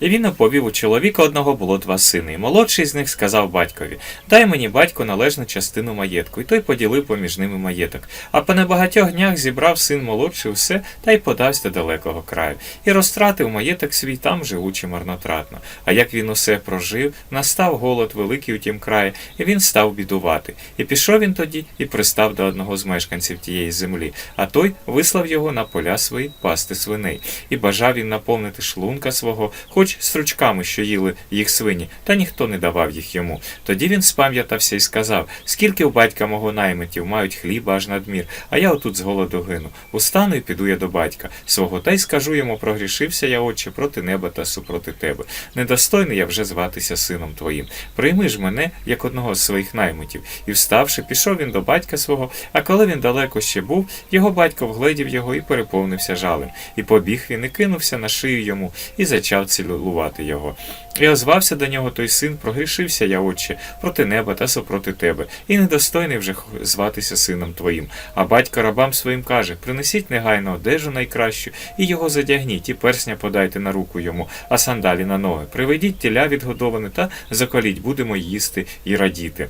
І він оповів у чоловіка одного було два сини. І молодший з них сказав батькові: Дай мені батько належну частину маєтку, і той поділив поміж ними маєток. А по небагатьох днях зібрав син молодший усе та й подався до далекого краю. І розтратив маєток свій там живучи марнотратно. А як він усе прожив, настав голод великий у тім краї, і він став бідувати. І пішов він тоді і пристав до одного з мешканців тієї землі, а той вислав його на поля свої пасти свиней. І бажав він наповнити шлунка свого, хоч стручками, що їли їх свині, та ніхто не давав їх йому. Тоді він спам'ятався і сказав: Скільки у батька мого наймитів мають хліба аж надмір, а я отут з голоду гину. Устану і піду я до батька свого, та й скажу йому, прогрішився я, отче, проти неба та супроти тебе. Недостойний я вже зватися сином твоїм. Прийми ж мене, як одного з своїх наймитів. І вставши, пішов він до батька свого, а коли він далеко ще був, його батько вгледів його і переповнився жалем. І побіг він і кинувся на шию йому, і зачав цілувати його. І озвався до нього той син, прогрішився я, отче, проти неба та супроти тебе, і недостойний вже зватися сином твоїм. А батько рабам своїм каже: принесіть негайно одежу найкращу, і його задягніть, і персня подайте на руку йому, а сандалі на ноги. Приведіть тіля відгодоване та заколіть, будемо їсти і радіти.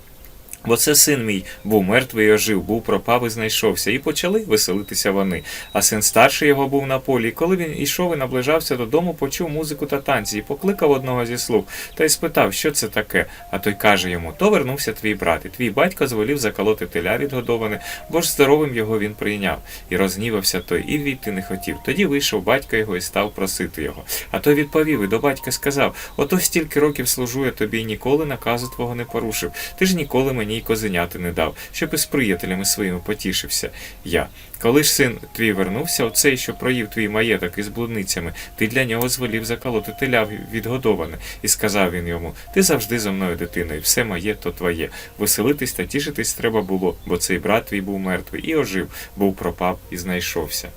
Бо це син мій був мертвий і ожив, був пропав і знайшовся, і почали веселитися вони. А син старший його був на полі, і коли він ішов і наближався додому, почув музику та танці, і покликав одного зі слуг, та й спитав, що це таке. А той каже йому: То вернувся твій брат, і твій батько звелів заколоти теля відгодоване, бо ж здоровим його він прийняв. І рознівався той, і війти не хотів. Тоді вийшов батько його і став просити його. А той відповів і до батька сказав: Ото стільки років служу я тобі, ніколи наказу твого не порушив. Ти ж ніколи мені й козеняти не дав, щоб із приятелями своїми потішився. Я. Коли ж син твій вернувся, оцей, що проїв твій маєток із блудницями, ти для нього звелів заколоти теля відгодоване, і сказав він йому: Ти завжди за мною, дитиною, все моє, то твоє. Веселитись та тішитись треба було, бо цей брат твій був мертвий і ожив, був пропав і знайшовся.